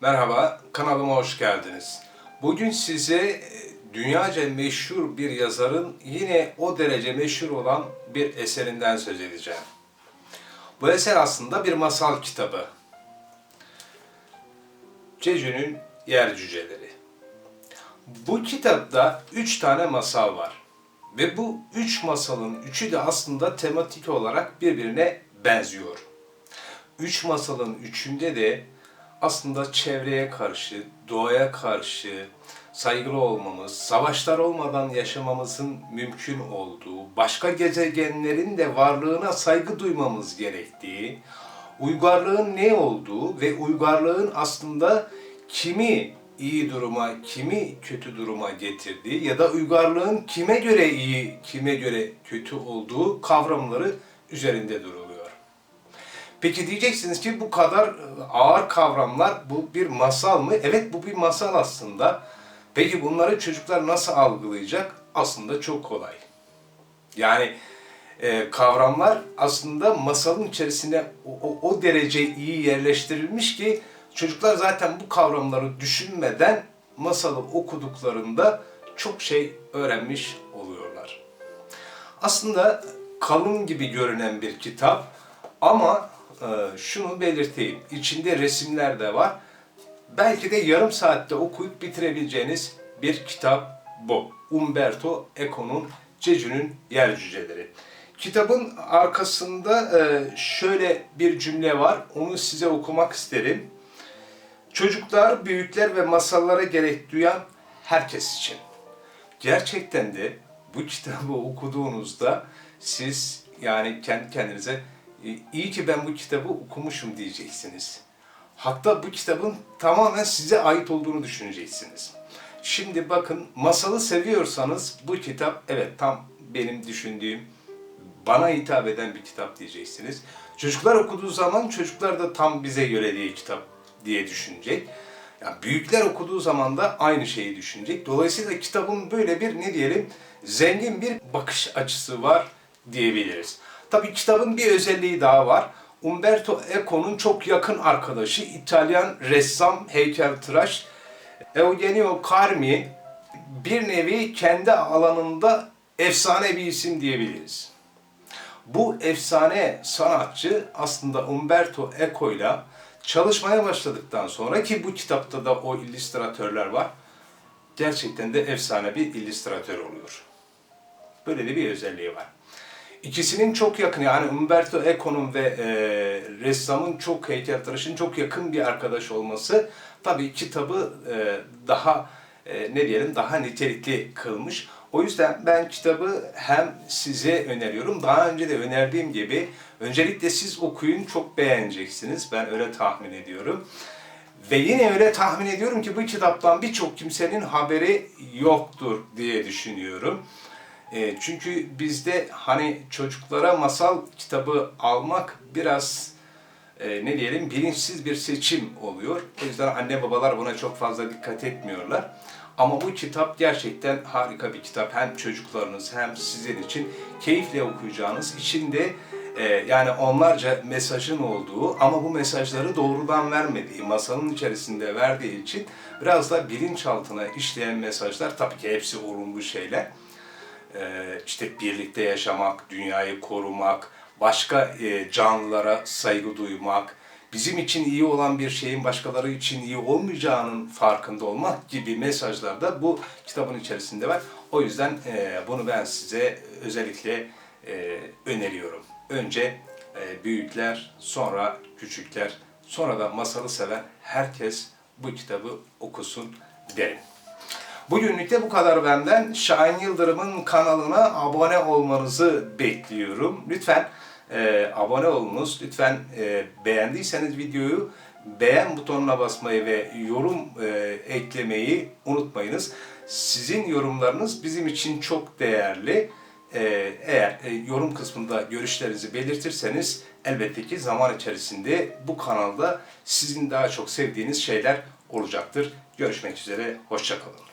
Merhaba, kanalıma hoş geldiniz. Bugün size e, dünyaca meşhur bir yazarın yine o derece meşhur olan bir eserinden söz edeceğim. Bu eser aslında bir masal kitabı. Cecü'nün Yer Cüceleri. Bu kitapta üç tane masal var. Ve bu üç masalın üçü de aslında tematik olarak birbirine benziyor. Üç masalın üçünde de aslında çevreye karşı, doğaya karşı saygılı olmamız, savaşlar olmadan yaşamamızın mümkün olduğu, başka gezegenlerin de varlığına saygı duymamız gerektiği, uygarlığın ne olduğu ve uygarlığın aslında kimi iyi duruma, kimi kötü duruma getirdiği ya da uygarlığın kime göre iyi, kime göre kötü olduğu kavramları üzerinde duruluyor. Peki diyeceksiniz ki bu kadar e, ağır kavramlar bu bir masal mı? Evet bu bir masal aslında. Peki bunları çocuklar nasıl algılayacak? Aslında çok kolay. Yani e, kavramlar aslında masalın içerisine o, o, o derece iyi yerleştirilmiş ki çocuklar zaten bu kavramları düşünmeden masalı okuduklarında çok şey öğrenmiş oluyorlar. Aslında kalın gibi görünen bir kitap ama şunu belirteyim. İçinde resimler de var. Belki de yarım saatte okuyup bitirebileceğiniz bir kitap bu. Umberto Eco'nun Cecü'nün Yer Cüceleri. Kitabın arkasında e, şöyle bir cümle var. Onu size okumak isterim. Çocuklar, büyükler ve masallara gerek duyan herkes için. Gerçekten de bu kitabı okuduğunuzda siz yani kendi kendinize "E, iyi ki ben bu kitabı okumuşum diyeceksiniz. Hatta bu kitabın tamamen size ait olduğunu düşüneceksiniz. Şimdi bakın masalı seviyorsanız bu kitap evet tam benim düşündüğüm bana hitap eden bir kitap diyeceksiniz. Çocuklar okuduğu zaman çocuklar da tam bize göre diye kitap diye düşünecek. Yani büyükler okuduğu zaman da aynı şeyi düşünecek. Dolayısıyla kitabın böyle bir ne diyelim zengin bir bakış açısı var diyebiliriz. Tabii kitabın bir özelliği daha var. Umberto Eco'nun çok yakın arkadaşı İtalyan ressam, heykeltıraş Eugenio Carmi bir nevi kendi alanında efsane bir isim diyebiliriz. Bu efsane sanatçı aslında Umberto Eco ile çalışmaya başladıktan sonra ki bu kitapta da o illüstratörler var. Gerçekten de efsane bir illüstratör oluyor. Böyle de bir özelliği var. İkisinin çok yakın yani Umberto Eco'nun ve e, ressamın çok heykeltıraşın çok yakın bir arkadaş olması tabii kitabı e, daha e, ne diyelim daha nitelikli kılmış. O yüzden ben kitabı hem size öneriyorum, daha önce de önerdiğim gibi öncelikle siz okuyun çok beğeneceksiniz. Ben öyle tahmin ediyorum. Ve yine öyle tahmin ediyorum ki bu kitaptan birçok kimsenin haberi yoktur diye düşünüyorum. E, çünkü bizde hani çocuklara masal kitabı almak biraz e, ne diyelim bilinçsiz bir seçim oluyor. O yüzden anne babalar buna çok fazla dikkat etmiyorlar. Ama bu kitap gerçekten harika bir kitap. Hem çocuklarınız hem sizin için keyifle okuyacağınız, içinde e, yani onlarca mesajın olduğu ama bu mesajları doğrudan vermediği, masanın içerisinde verdiği için biraz da bilinçaltına işleyen mesajlar tabii ki hepsi olumlu şeyler. E, işte birlikte yaşamak, dünyayı korumak, başka e, canlılara saygı duymak, bizim için iyi olan bir şeyin başkaları için iyi olmayacağının farkında olmak gibi mesajlar da bu kitabın içerisinde var. O yüzden e, bunu ben size özellikle e, öneriyorum. Önce büyükler, sonra küçükler, sonra da masalı seven herkes bu kitabı okusun derim. Bugünlük de bu kadar benden. Şahin Yıldırım'ın kanalına abone olmanızı bekliyorum. Lütfen e, abone olunuz. Lütfen e, beğendiyseniz videoyu beğen butonuna basmayı ve yorum e, eklemeyi unutmayınız. Sizin yorumlarınız bizim için çok değerli. E, eğer e, yorum kısmında görüşlerinizi belirtirseniz elbette ki zaman içerisinde bu kanalda sizin daha çok sevdiğiniz şeyler olacaktır. Görüşmek üzere, hoşçakalın.